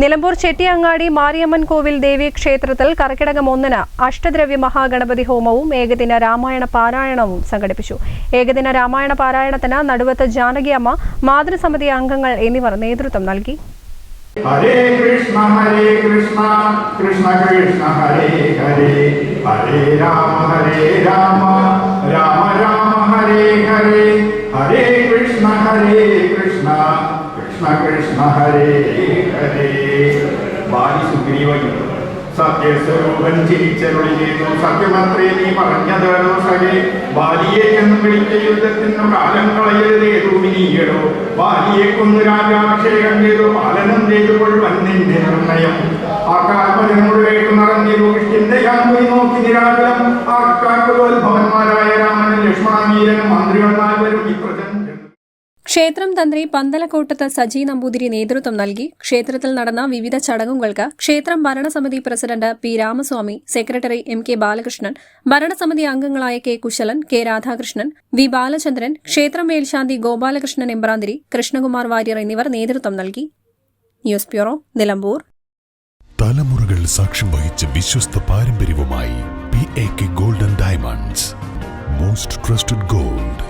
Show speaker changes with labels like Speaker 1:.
Speaker 1: നിലമ്പൂർ ചെട്ടിയങ്ങാടി മാരിയമ്മൻ കോവിൽ ദേവി ക്ഷേത്രത്തിൽ കർക്കിടകം ഒന്നിന് അഷ്ടദ്രവ്യ മഹാഗണപതി ഹോമവും ഏകദിന രാമായണ പാരായണവും സംഘടിപ്പിച്ചു. ഏകദിന രാമായണ പാരായണത്തിന് നടുവത്ത് ജാനകിയമ്മ മാതൃസമിതി അംഗങ്ങൾ എന്നിവർ നേതൃത്വം നൽകി.
Speaker 2: ഹരേ കൃഷ്ണ ഹരേ കൃഷ്ണ കൃഷ്ണ കൃഷ്ണ ഹരേ ഹരേ ഹരേ രാമ ഹരേ രാമ രാമ രാമ ഹരേ ഹരേ ഹരേ കൃഷ്ണ ഹരേ കൃഷ്ണ കൃഷ്ണ കൃഷ്ണ ഹരേ സുഗ്രീവൻ സത്യസ്വരൂപൻ ചിരിച്ചരുളി ചെയ്തു സത്യമത്രേ നീ പറഞ്ഞതാണോ സഖേ. ബാലിയെ ചെന്ന് വിളിച്ച യുദ്ധത്തിന് കാലം കളയരുതേതു തൂമിനീയടോ ബാലിയെ കൊന്നു രാജാഭിഷേകം ചെയ്തു പാലനം ചെയ്തു കൊള്ളുവൻ നിന്റെ നിർണയം. ആ കാൽപ്പനോട് കേട്ടു നടന്നിരുന്നു കൃഷ്ണന്റെ ഞാൻ പോയി നോക്കി നിരാകലം. ആ
Speaker 1: ക്ഷേത്രം തന്ത്രി പന്തലക്കോട്ടത്ത് സജി നമ്പൂതിരി നേതൃത്വം നൽകി. ക്ഷേത്രത്തിൽ നടന്ന വിവിധ ചടങ്ങുകൾക്ക് ക്ഷേത്രം ഭരണസമിതി president P Ramaswamy secretary M K Balakrishnan ഭരണസമിതി അംഗങ്ങളായ K Kushalan K Radhakrishnan V Balachandran ക്ഷേത്രം മേൽശാന്തി ഗോപാലകൃഷ്ണൻ എമ്പ്രാന്തിരി കൃഷ്ണകുമാർ വാര്യർ എന്നിവർ നേതൃത്വം നൽകി. News bureau Nilambur.
Speaker 3: തലമുറകൾ സാക്ഷ്യം വഹിച്ച വിശ്വസ്ത പാരമ്പര്യവുമായി P A K golden diamonds most trusted gold